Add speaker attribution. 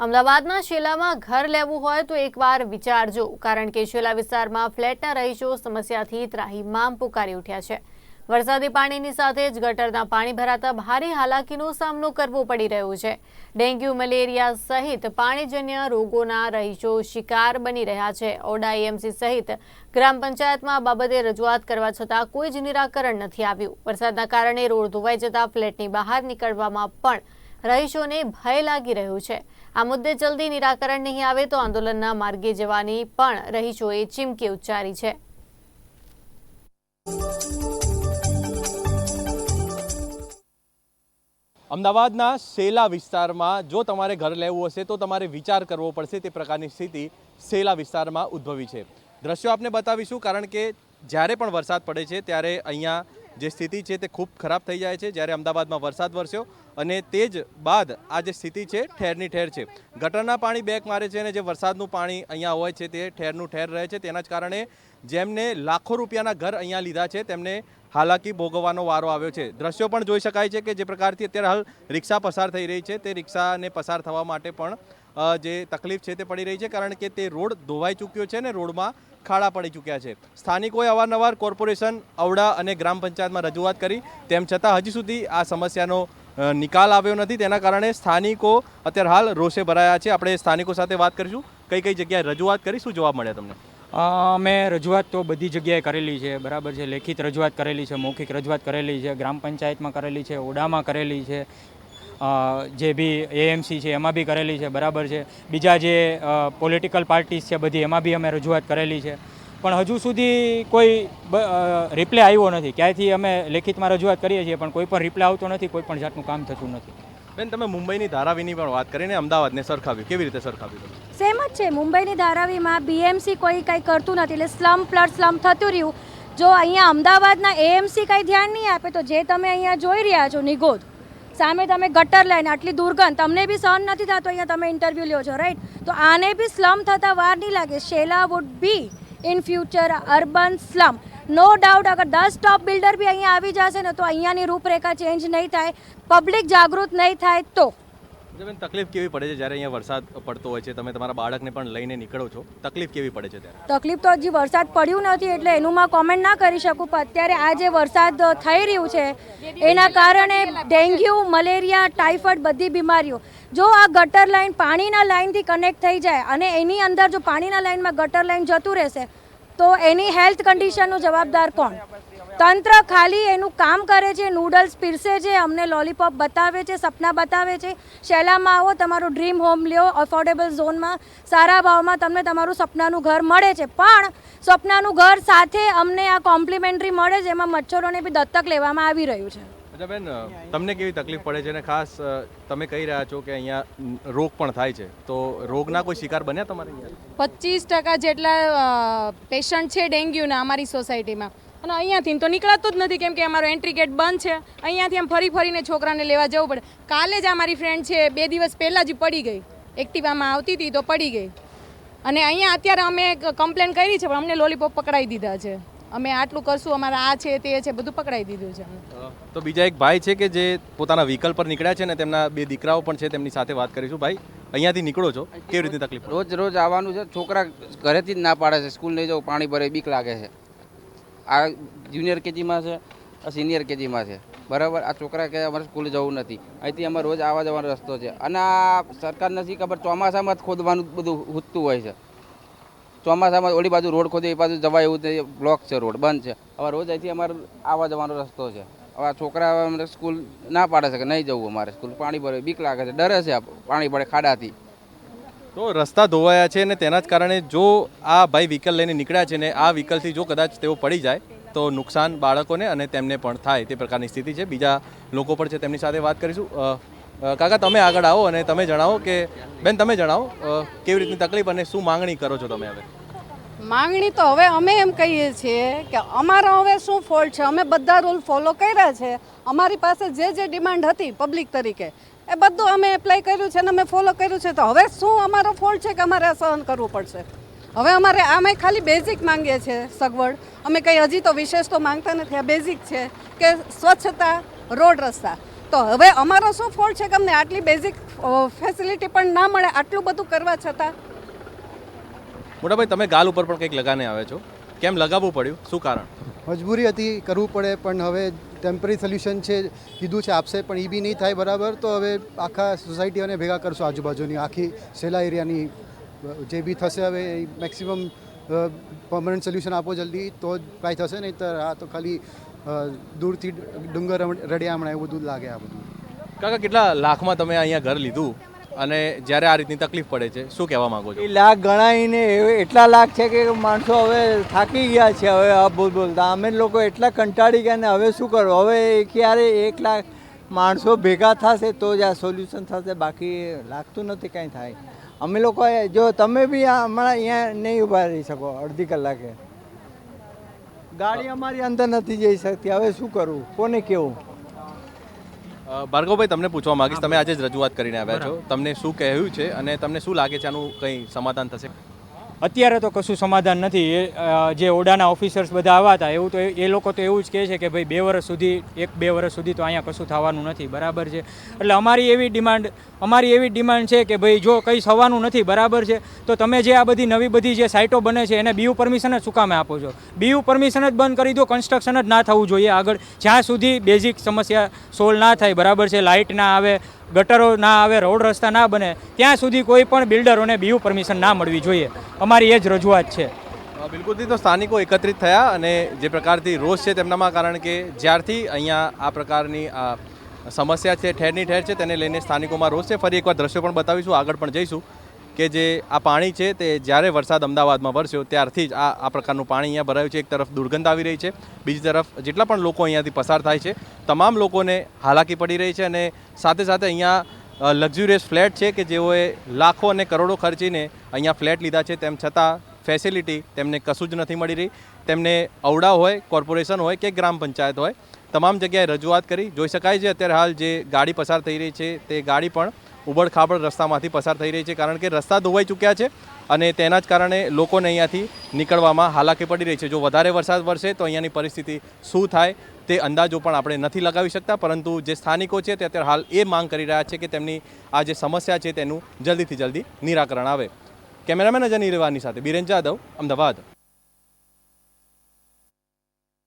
Speaker 1: અમદાવાદના શેલામાં ઘર લેવું હોય તો એકવાર વિચારજો, કારણ કે શેલા વિસ્તારમાં ફ્લેટના રહીશો સમસ્યાથી ત્રાહિમામ પુકારી ઉઠ્યા છે. વરસાદી પાણીની સાથે જ ગટરના પાણી ભરાતા ભારે હાલાકીનો સામનો કરવો પડી રહ્યો છે. ડેન્ગ્યુ, મલેરિયા સહિત પાણીજન્ય રોગોના રહીશો શિકાર બની રહ્યા છે. ઓડા એમસી સહિત ગ્રામ પંચાયતમાં બાબતે રજૂઆત કરવા છતાં કોઈ જ નિરાકરણ નથી આવ્યું. વરસાદના કારણે રોડ ધોવાઈ જતા ફ્લેટની બહાર નીકળવામાં પણ રહીશોને ભય લાગી રહ્યું છે. આ મુદ્દે જલ્દી નિરાકરણ નહીં આવે તો આંદોલનના માર્ગે જવાની પણ રહીશોએ ચીમકી ઉચ્ચારી છે.
Speaker 2: અમદાવાદના સેલા વિસ્તારમાં જો તમારે ઘર લેવું હશે તો તમારે વિચાર કરવો પડશે તે પ્રકારની સ્થિતિ સેલા વિસ્તારમાં ઉદ્ભવી છે. દ્રશ્યો આપને બતાવીશું કારણ કે જ્યારે પણ વરસાદ પડે છે ત્યારે અહીંયા જે સ્થિતિ છે તે ખૂબ ખરાબ થઈ જાય છે જ્યારે અમદાવાદમાં વરસાદ વરસ્યો અને તે જ બાદ આ જે સ્થિતિ છે ઠેરની ઠેર છે. ગટરના પાણી બેક મારે છે અને જે વરસાદનું પાણી અહીંયા હોય છે તે ઠેરનું ઠેર રહે છે. તેના જ કારણે જેમને લાખો રૂપિયાના ઘર અહીંયા લીધા છે તેમને હાલાકી ભોગવવાનો વારો આવ્યો છે. દ્રશ્યો પણ જોઈ શકાય છે કે જે પ્રકારથી અત્યારે હાલ રિક્ષા પસાર થઈ રહી છે. તે રિક્ષાને પસાર થવા માટે પણ જે તકલીફ છે તે પડી રહી છે કારણ કે તે રોડ ધોવાઈ ચૂક્યો છે ને રોડમાં ખાડા પડી ચૂક્યા છે. સ્થાનિકોએ અવારનવાર કોર્પોરેશન અવડા અને ગ્રામ પંચાયતમાં રજૂઆત કરી. તેમ છતાં હજી સુધી આ સમસ્યાનો નિકાલ આવ્યો નથી. તેના કારણે સ્થાનિકો અત્યારે હાલ રોષે ભરાયા છે. આપણે સ્થાનિકો સાથે વાત કરીશું. કઈ કઈ જગ્યાએ રજૂઆત કરી? શું જવાબ મળ્યા તમને?
Speaker 3: મેં રજૂઆત તો બધી જગ્યાએ કરેલી છે. બરાબર છે. લેખિત રજૂઆત કરેલી છે, મૌખિક રજૂઆત કરેલી છે, ગ્રામ પંચાયતમાં કરેલી છે ઓડામાં કરેલી છે. જે બી એએમસી છે એમાં બી કરેલી છે બરાબર છે. બીજા જે પોલિટિકલ પાર્ટીઝ છે બધી એમાં બી અમે રજૂઆત કરેલી છે. પણ હજુ સુધી કોઈ રિપ્લે આવ્યો નથી. ક્યાંયથી અમે લેખિતમાં રજૂઆત કરીએ છીએ પણ કોઈ પણ રિપ્લે આવતો નથી કોઈ પણ જાતનું કામ થતું નથી.
Speaker 2: બેન તમે મુંબઈની ધારાવીની પણ વાત કરીને અમદાવાદને સરખાવ્યું. કેવી રીતે સરખાવ્યું
Speaker 4: સેમ જ છે. મુંબઈની ધારાવીમાં બીએમસી કોઈ કંઈ કરતું નથી એટલે સ્લમ પ્લસ સ્લમ થતું રહ્યું. જો અહીંયા અમદાવાદના એએમસી કંઈ ધ્યાન નહીં આપે તો જે તમે અહીંયા જોઈ રહ્યા છો નિગોદ સામે તમે ગટર લાઈન આટલી દુર્ગંધ, તમને બી સહન નથી થતો, અહીંયા તમે ઇન્ટરવ્યૂ લ્યો છો રાઈટ તો આને બી સ્લમ થતાં વાર નહીં લાગે. Shela would be in future urban slum no doubt અગર દસ ટોપ બિલ્ડર બી અહીંયા આવી જશે ને, તો અહીંયાની રૂપરેખા ચેન્જ નહીં થાય પબ્લિક જાગૃત નહીં થાય તો.
Speaker 2: બેન તકલીફ કેવી પડે છે જ્યારે અહીંયા વરસાદ પડતો હોય છે? તમે તમારા બાળકને પણ લઈને નીકળો છો. તકલીફ કેવી પડે છે ત્યારે?
Speaker 4: તકલીફ તો હજી વરસાદ પડ્યું નથી એટલે એનું માં કોમેન્ટ ના કરી શકું, પણ અત્યારે આ જે વરસાદ થઈ રહ્યું છે, એના કારણે ડેન્ગ્યુ, મલેરિયા ટાઇફોઇડ બધી બીમારીઓ. જો આ ગટર લાઈન પાણીના લાઈનથી કનેક્ટ થઈ જાય અને એની અંદર જો પાણીના લાઈનમાં ગટર લાઈન જતું રહેશે, તો એની હેલ્થ કન્ડિશનનો જવાબદાર કોણ? તંત્ર ખાલી એનું કામ કરે છે નૂડલ્સ પીરસે છે અમને લોલીપોપ બતાવે છે સપના બતાવે છે. શેલામાં આવો તમારું ડ્રીમ હોમ લ્યો અફોર્ડેબલ ઝોનમાં સારા ભાવમાં તમને તમારું સપનાનું ઘર મળે છે. પણ સપનાનું ઘર સાથે અમને આ કોમ્પ્લિમેન્ટરી મળે છે એમાં મચ્છરોને બી દત્તક લેવામાં આવી રહ્યું છે.
Speaker 2: અચ્છા બેન તમને કેવી તકલીફ પડે છે? અને ખાસ તમે કહી રહ્યા છો કે અહીંયા રોગ પણ થાય છે. તો રોગના કોઈ શિકાર બન્યા તમારે
Speaker 5: પચીસ ટકા જેટલા પેશન્ટ છે ડેન્ગ્યુના અમારી સોસાયટીમાં અને અહીંયાથી તો નીકળાતું જ નથી કેમ કે અમારો એન્ટ્રી ગેટ બંધ છે. અહીંયાથી આમ ફરી ફરીને છોકરાને લેવા જવું પડે. કાલે જ આ મારી ફ્રેન્ડ છે બે દિવસ પહેલાં જ પડી ગઈ. એક્ટિવામાં આવતી હતી તો પડી ગઈ. અને અહીંયા અત્યારે અમે કમ્પ્લેન કરી છે પણ અમને લોલીપોપ પકડાવી દીધા છે. અમે આટલું કરશું અમારા આ છે તે છે બધું પકડાવી દીધું છે.
Speaker 2: તો બીજા એક ભાઈ છે કે જે પોતાના વ્હીકલ પર નીકળ્યા છે ને તેમના બે દીકરાઓ પણ છે તેમની સાથે વાત કરીશું. ભાઈ અહીંયાથી નીકળો છો. કેવી રીતે તકલીફ?
Speaker 6: રોજ રોજ આવવાનું છે. છોકરા ઘરેથી જ ના પાડે છે. સ્કૂલ નહીં જવું પાણી ભરે બીક લાગે છે. આ જુનિયર કેજીમાં છે, આ સિનિયર કેજીમાં છે. બરાબર? આ છોકરા કે અમારે સ્કૂલે જવું નથી. અહીંથી અમારે રોજ આવવા જવાનો રસ્તો છે. અને આ સરકાર નથી ખબર? ચોમાસામાં જ ખોદવાનું બધું હૂતું હોય છે. ચોમાસામાં ઓલી બાજુ રોડ ખોદે, એ બાજુ જવાય એવું નથી બ્લોક છે રોડ, બંધ છે. હવે રોજ અહીંથી અમારે આવવા જવાનો રસ્તો છે. હવે આ છોકરા અમને સ્કૂલ ના પાડે છે કે નહીં જવું અમારે સ્કૂલ પાણી ભરે, બીક લાગે છે, ડરે છે પાણી પડે ખાડાથી.
Speaker 2: તો રસ્તા ધોવાયા છે ને તેના જ કારણે જો આ ભાઈ વ્હીકલ લઈને નીકળ્યા છે ને આ વ્હીકલથી જો કદાચ તેઓ પડી જાય, તો નુકસાન બાળકોને અને તેમને પણ થાય તે પ્રકારની સ્થિતિ છે. બીજા લોકો પણ છે તેમની સાથે વાત કરીશું. કાકા, તમે આગળ આવો અને તમે જણાવો કે, બેન, તમે જણાવો કેવી રીતની તકલીફ અને શું માંગણી કરો છો તમે હવે?
Speaker 7: માંગણી તો હવે અમે એમ કહીએ છીએ કે અમારો હવે શું ફોલ્ટ છે? અમે બધા રૂલ ફોલો કર્યા છે. અમારી પાસે જે જે ડિમાન્ડ હતી પબ્લિક તરીકે એ બધું અમે એપ્લાય કર્યું છે અને અમે ફોલો કર્યું છે. તો હવે શું અમારો ફોલ્ટ છે કે અમારે આ સહન કરવું પડશે? હવે અમારે અમે ખાલી બેઝિક માંગીએ છીએ સગવડ. અમે કંઈ હજી તો વિશેષ તો માંગતા નથી. આ બેઝિક છે કે સ્વચ્છતા રોડ રસ્તા. તો હવે અમારો શું ફોલ્ટ છે કે અમને આટલી બેઝિક ફેસિલિટી પણ ના મળે આટલું બધું કરવા છતાં?
Speaker 2: મોટાભાઈ તમે ગાલ ઉપર પણ કંઈક લગાને આવે છો. કેમ લગાવવું પડ્યું? શું કારણ?
Speaker 8: મજબૂરી હતી કરવું પડે પણ હવે ટેમ્પરરી સોલ્યુશન છે, કીધું છે આપશે, પણ એ બી નહીં થાય બરાબર. તો હવે આખા સોસાયટીઓને ભેગા કરશું આજુબાજુની, આખી સેલા એરિયાની, જે બી થશે હવે એ મેક્સિમમ પરમનન્ટ સોલ્યુશન આપો જલ્દી, તો જ કાંઈ થશે નહીં તો આ તો ખાલી દૂરથી ડુંગર રડ્યા હમણાં એવું બધું લાગે આ બધું.
Speaker 2: કાકા, કેટલા લાખમાં તમે અહીંયા ઘર લીધું? અને જ્યારે આ રીતની તકલીફ પડે છે, શું કહેવા માંગો છો?
Speaker 9: એ લાખ ગણાઈને એટલા લાખ છે કે માણસો હવે થાકી ગયા છે, હવે આ બોલ બોલતા અમે લોકો એટલા કંટાળી ગયા ને હવે શું કરવું હવે ક્યારે એક લાખ માણસો ભેગા થશે તો જ આ સોલ્યુશન થશે, બાકી લાગતું નથી કાંઈ થાય. અમે લોકો જો તમે બી હમણાં અહીંયા નહીં ઊભા રહી શકો, અડધી કલાકે. ગાડી અમારી અંદર નથી જઈ શકતી, હવે શું કરવું કોને કેવું?
Speaker 2: ભાર્ગવભાઈ તમને પૂછવા માંગીશ. તમે આજે જ રજૂઆત કરીને આવ્યા છો. તમને શું કહેવું છે અને તમને શું લાગે છે આનું કંઈ સમાધાન થશે?
Speaker 3: અત્યારે તો કશું સમાધાન નથી. એ જે ઓડાના ઓફિસર્સ બધા આવ્યા હતા, એવું તો એ લોકો તો એવું જ કહે છે કે ભાઈ બે વર્ષ સુધી, એક બે વર્ષ સુધી તો અહીંયા કશું થવાનું નથી. બરાબર છે? એટલે અમારી એવી ડિમાન્ડ, અમારી એવી ડિમાન્ડ છે કે ભાઈ જો કંઈ થવાનું નથી, બરાબર છે? તો તમે જે આ બધી નવી બધી જે સાઇટો બને છે, એને બીયુ પરમિશન જ સુકામે આપો છો? બીયુ પરમિશન જ બંધ કરી દો કન્સ્ટ્રક્શન જ ના થવું જોઈએ આગળ. જ્યાં સુધી બેઝિક સમસ્યા સોલ્વ ના થાય, બરાબર છે? લાઇટ ના આવે ગટરો ના આવે, રોડ રસ્તા ના બને, ત્યાં સુધી કોઈ પણ બિલ્ડરોને બીયુ પરમિશન ના મળવી જોઈએ. અમારી એ જ રજૂઆત છે.
Speaker 2: બિલકુલથી તો સ્થાનિકો એકત્રિત થયા અને જે પ્રકારથી રોષ છે તેમનામાં, કારણ કે જ્યારથી અહીંયા આ પ્રકારની સમસ્યા છે, ઠેરની ઠેર છે, તેને લઈને સ્થાનિકોમાં રોષ છે. ફરી એકવાર દ્રશ્યો પણ બતાવીશું. આગળ પણ જઈશું. કે જે આ પાણી છે તે જ્યારે વરસાદ અમદાવાદમાં વરસ્યો ત્યારથી જ આ આ પ્રકારનું પાણી અહીંયા ભરાયું છે. એક તરફ દુર્ગંધ આવી રહી છે. બીજી તરફ જેટલા પણ લોકો અહીંયાથી પસાર થાય છે, તમામ લોકોને હાલાકી પડી રહી છે અને સાથે સાથે અહીંયા લક્ઝુરિયસ ફ્લેટ છે કે જેઓએ લાખો અને કરોડો ખર્ચીને અહીંયા ફ્લેટ લીધા છે. તેમ છતાં ફેસિલિટી તેમને કશું જ નથી મળી રહી. તેમને અવડા હોય, કોર્પોરેશન હોય કે ગ્રામ પંચાયત હોય, તમામ જગ્યાએ રજૂઆત કરી. જોઈ શકાય છે અત્યારે હાલ જે ગાડી પસાર થઈ રહી છે, તે ગાડી પણ ઉબડ ખાબડ રસ્તામાંથી પસાર થઈ રહી છે કારણ કે રસ્તા ધોવાઈ ચૂક્યા છે અને તેના જ કારણે લોકોને અહીંયાથી નીકળવામાં હાલાકી પડી રહી છે. જો વધારે વરસાદ વરસે તો અહીંયાની પરિસ્થિતિ શું થાય તે અંદાજો પણ આપણે નથી લગાવી શકતા, પરંતુ જે સ્થાનિકો છે તે અત્યારે હાલ એ માંગ કરી રહ્યા છે કે તેમની આ જે સમસ્યા છે તેનું જલ્દીથી જલ્દી નિરાકરણ આવે. કેમેરામેન અજય નિરવાની સાથે બિરેન જાદવ, અમદાવાદ.